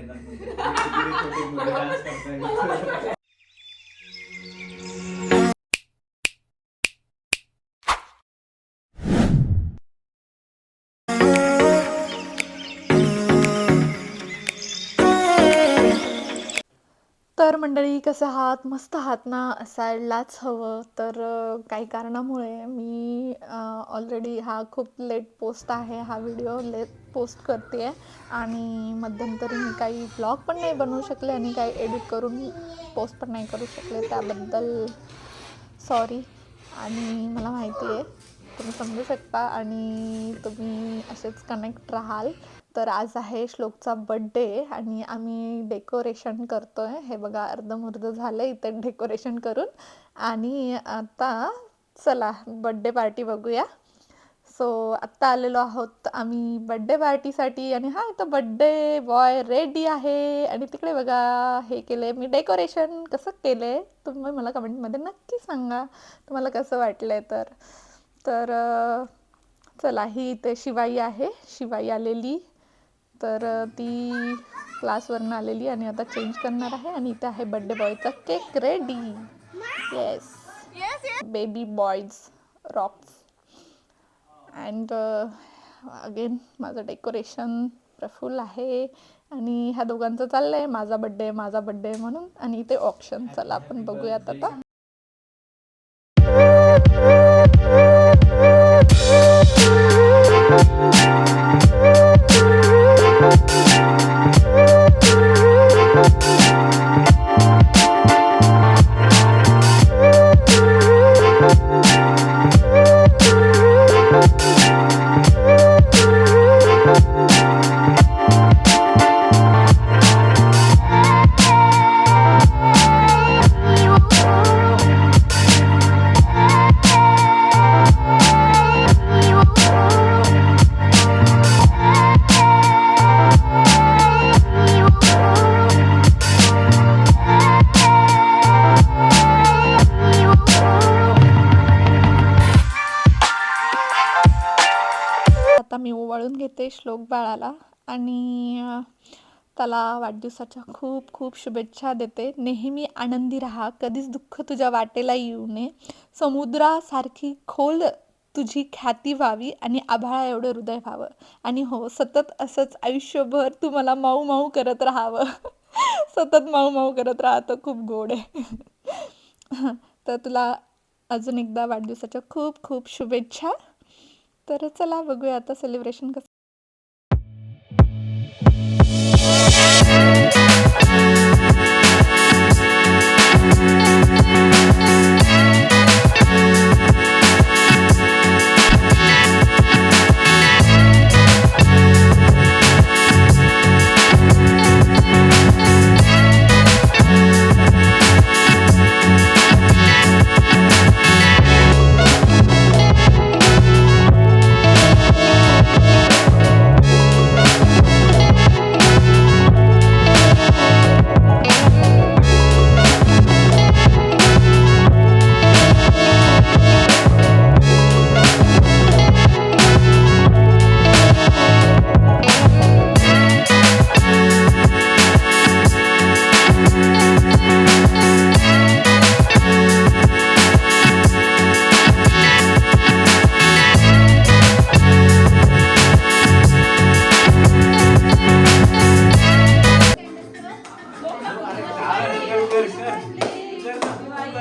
Channel मध्ये किती छोटे मुलं डान्स करतायत तर मंडळी कसं आहात मस्त आहात ना असायलाच हवं. तर काही कारणामुळे मी ऑलरेडी हा खूप लेट पोस्ट आहे. हा व्हिडिओ लेट पोस्ट करते आहे आणि मध्यंतरी मी काही ब्लॉग पण नाही बनवू शकले आणि काही एडिट करून पोस्ट पण नाही करू शकले. त्याबद्दल सॉरी आणि मला माहिती आहे तुम्ही समजू शकता. आणि तुम्ही असेच कनेक्ट राहाल. तर आज आहे श्लोकचा बड्डे आणि आम्ही डेकोरेशन करतो आहे हे बघा अर्धमुर्ध झालं इथे डेकोरेशन करून. आणि आता चला बड्डे पार्टी बघूया. सो आत्ता आलेलो आहोत आम्ही बड्डे पार्टीसाठी आणि हा इथं बड्डे बॉय रेडी आहे. आणि तिकडे बघा हे केले मी डेकोरेशन कसं केलं आहे तुम्ही मला कमेंटमध्ये नक्की सांगा. तुम्हाला कसं वाटलं आहे तर तर चला ही इथे शिवाई आहे. शिवाई आलेली. तर ती क्लासवरनं आलेली आणि आता चेंज करणार आहे आणि इथे आहे birthday बॉयचा cake ready. Yes baby boys rocks and again माझं डेकोरेशन प्रफुल्ल आहे आणि ह्या दोघांचं चाललं आहे माझा बड्डे माझा बड्डे म्हणून आणि इथे ऑप्शन चला आपण बघूयात आता. श्लोक बाळाला आणि त्याला वाढदिवसाच्या खूप खूप शुभेच्छा देते. नेहमी आनंदी राहा. कधीच दुःख तुझ्या वाटेला येऊ नये. समुद्रासारखी खोल तुझी ख्याती व्हावी आणि आभाळा एवढं हृदय व्हावं. आणि हो सतत असंच आयुष्यभर तू मला माऊ माऊ करत राहावं. सतत माऊ माऊ करत राहतं खूप गोड आहे. तर तुला अजून एकदा वाढदिवसाच्या खूप खूप शुभेच्छा. तर चला बघूया आता सेलिब्रेशन कसं Thank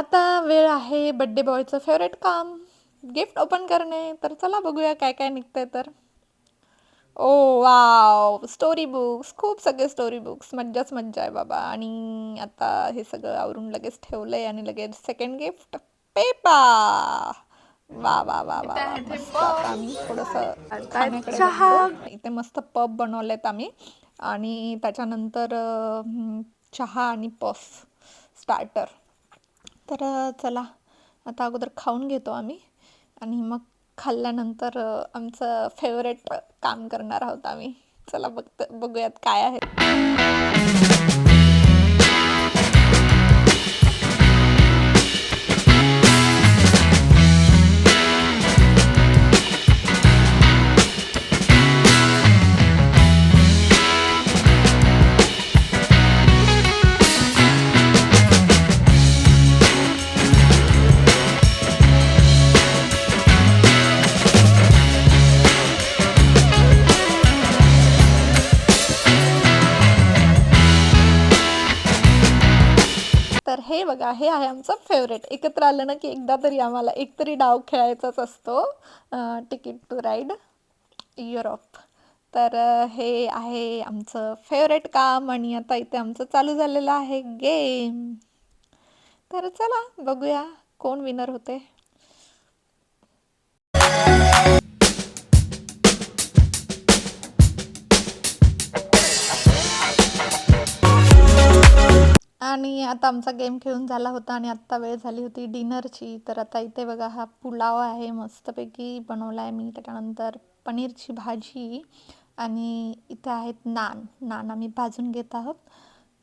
आता वेळ आहे बड्डे बॉयचं फेवरेट काम. गिफ्ट ओपन करणे. तर चला बघूया काय काय निघतंय तर. ओ वाव स्टोरी बुक्स खूप सगळे स्टोरी बुक्स मज्जाच मज्जा आहे बाबा. आणि आता हे सगळं आवरून लगेच ठेवलंय आणि लगेच सेकंड गिफ्ट पेपा! वा वा वा वा. मस्त. आता आम्ही थोडंसं. इथे मस्त पब बनवलेत आम्ही. आणि त्याच्यानंतर चहा आणि पफ स्टार्टर तर चला आता अगोदर खाऊन घेतो आम्ही. आणि मग खाल्ल्यानंतर आमचं फेवरेट काम करणार आहोत आम्ही. चला बघत बघूयात काय आहे. हे बघा हे आहे आमचं फेवरेट एकत्र आलं ना की एकदा तरी आम्हाला एक तरी डाव खेळायचाच असतो. तिकीट टू राईड युरोप तर हे आहे आमचं फेवरेट काम आणि आता इथे आमचं चालू झालेलं आहे गेम तर चला बघूया कोण विनर होते. आणि आता आमचा गेम खेळून झाला होता आणि आत्ता वेळ झाली होती डिनरची. तर आता इथे बघा हा पुलाव आहे मस्तपैकी बनवला आहे मी. त्याच्यानंतर पनीरची भाजी आणि इथे आहेत नान. नान आम्ही भाजून घेत आहोत.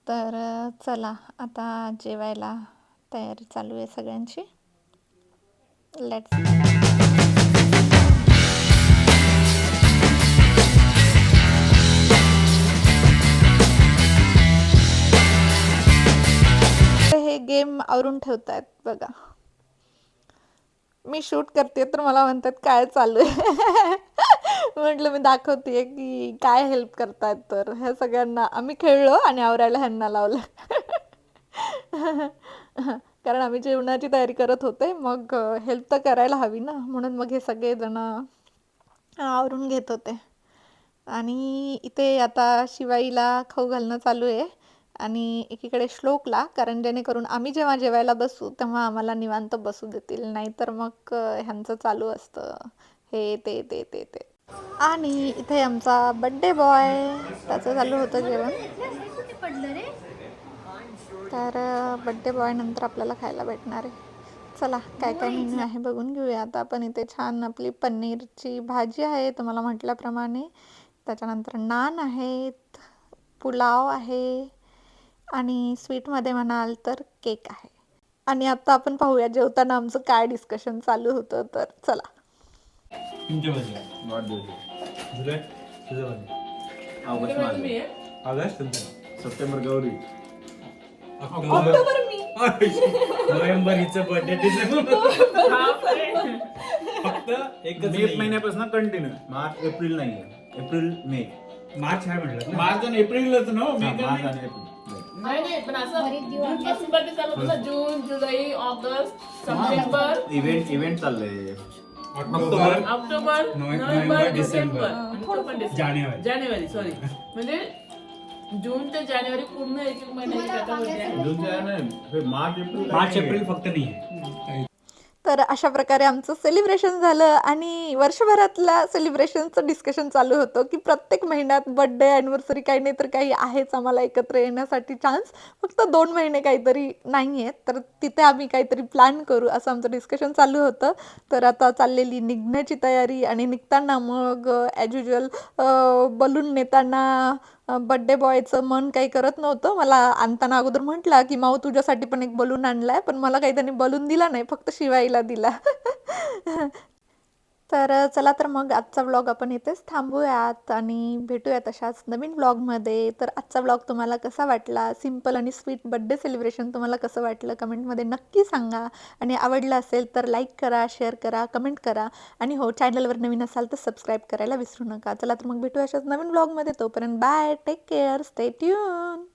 तर चला आता जेवायला तयारी चालू आहे सगळ्यांची. लेट्स आवरून ठेवतायत बघा. मी शूट करते तर मला म्हणतात काय चालू आहे? म्हटलं मी दाखवते की काय हेल्प करतायत तर. ह्या सगळ्यांना आम्ही खेळलो आणि आवरायला ह्यांना लावलं. कारण आम्ही जेवणाची तयारी करत होते मग हेल्प तर करायला हवी ना. म्हणून मग हे सगळेजण आवरून घेत होते. आणि इथे आता शिवाईला खाऊ घालणं चालू आहे. आणि एकीकडे श्लोकला कारण जेणेकरून आम्ही जेव्हा जेवायला बसू तेव्हा आम्हाला निवांत बसू देतील. नाहीतर मग ह्यांचं चालू असतं. हे ते ते ते ते. आणि इथे आमचा बड्डे बॉय त्याचं चालू होतं जेवण. तर बड्डे बॉय नंतर आपल्याला खायला भेटणार आहे. चला काय काय मेन्यू आहे बघून घेऊया. आता आपण इथे छान आपली पनीरची भाजी आहे तुम्हाला म्हटल्याप्रमाणे. त्याच्यानंतर नान आहेत पुलाव आहे. आणि स्वीटमध्ये म्हणाल तर केक आहे. आणि आता आपण पाहूया जेवताना आमचं काय डिस्कशन चालू होतं तर चला. August September Gauri. October November हिचं बर्थडे फक्त एकच मे. महिन्यापासून कंटिन्यू मार्च एप्रिल नाही एप्रिल मे. मार्च आहे म्हटलं? मार्च आणि एप्रिलच ना हा, मार्च आणि एप्रिल. नाही नाही पण असं जून पासून बर्थडे चालू होतं ना June July August September. Event event चाललंय. ऑक्टोबर ऑक्टोबर नोव्हे- नोव्हेंबर डिसेंबर. डिसेंबर. आणि तो पण डिसेंबर. जानेवारी. जानेवारी सॉरी म्हणजे जून ते जानेवारी पूर्ण एक एक महिन्याची जून हे मार्च एप्रिल. मार्च एप्रिल फक्त नाही आहे. तर अशा प्रकारे आमचं सेलिब्रेशन झालं आणि वर्षभरातल्या सेलिब्रेशनचं डिस्कशन चालू होतं की प्रत्येक महिन्यात बड्डे ॲनिव्हर्सरी काही नाही तर काही आहेच आम्हाला एकत्र येण्यासाठी चान्स फक्त दोन महिने काहीतरी नाही आहेत तर तिथे आम्ही काहीतरी प्लॅन करू असं आमचं डिस्कशन चालू होतं. तर आता चाललेली निघण्याची तयारी आणि निघताना मग ॲज युजल बलून नेताना बड्डे बॉयचं मन काही करत नव्हतं. मला आणताना अगोदर म्हटला की माऊ तुझ्यासाठी पण एक बलून आणलाय पण मला काही त्यांनी बलून दिला नाही फक्त शिवायला दिला. तर चला तर मग आजचा व्लॉग आपण इथेच थांबूयात आणि भेटूयात अशाच नवीन व्लॉगमध्ये. तर आजचा व्लॉग तुम्हाला कसा वाटला? सिंपल आणि स्वीट बड्डे सेलिब्रेशन तुम्हाला कसं वाटलं? कमेंटमध्ये नक्की सांगा. आणि आवडलं असेल तर लाईक करा शेअर करा कमेंट करा. आणि हो चॅनलवर नवीन असाल तर सबस्क्राईब करायला विसरू नका. चला तर मग भेटूया अशाच नवीन व्लॉगमध्ये. तोपर्यंत bye take care stay tune